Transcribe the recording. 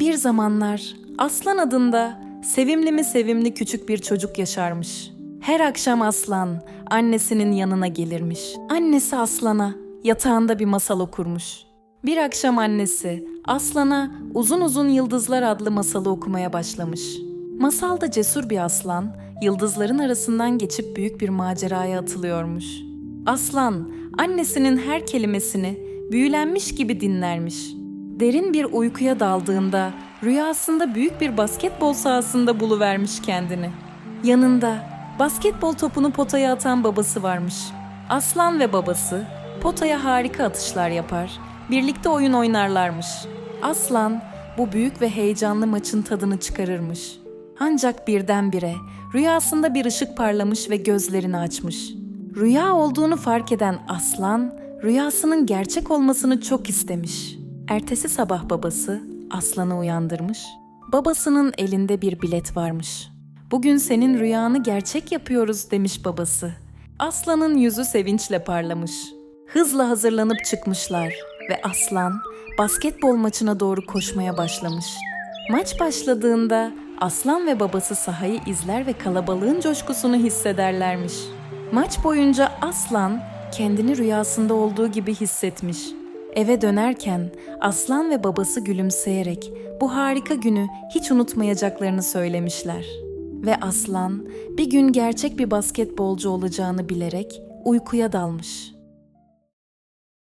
Bir zamanlar Aslan adında sevimli mi sevimli küçük bir çocuk yaşarmış. Her akşam Aslan annesinin yanına gelirmiş. Annesi Aslan'a yatağında bir masal okurmuş. Bir akşam annesi Aslan'a Uzun Uzun Yıldızlar adlı masalı okumaya başlamış. Masalda cesur bir aslan yıldızların arasından geçip büyük bir maceraya atılıyormuş. Aslan annesinin her kelimesini büyülenmiş gibi dinlermiş. Derin bir uykuya daldığında rüyasında büyük bir basketbol sahasında buluvermiş kendini. Yanında basketbol topunu potaya atan babası varmış. Aslan ve babası potaya harika atışlar yapar, birlikte oyun oynarlarmış. Aslan bu büyük ve heyecanlı maçın tadını çıkarırmış. Ancak birdenbire rüyasında bir ışık parlamış ve gözlerini açmış. Rüya olduğunu fark eden aslan, rüyasının gerçek olmasını çok istemiş. Ertesi sabah babası aslanı uyandırmış. Babasının elinde bir bilet varmış. Bugün senin rüyanı gerçek yapıyoruz demiş babası. Aslanın yüzü sevinçle parlamış. Hızla hazırlanıp çıkmışlar ve aslan basketbol maçına doğru koşmaya başlamış. Maç başladığında aslan ve babası sahayı izler ve kalabalığın coşkusunu hissederlermiş. Maç boyunca aslan kendini rüyasında olduğu gibi hissetmiş. Eve dönerken aslan ve babası gülümseyerek bu harika günü hiç unutmayacaklarını söylemişler. Ve aslan bir gün gerçek bir basketbolcu olacağını bilerek uykuya dalmış.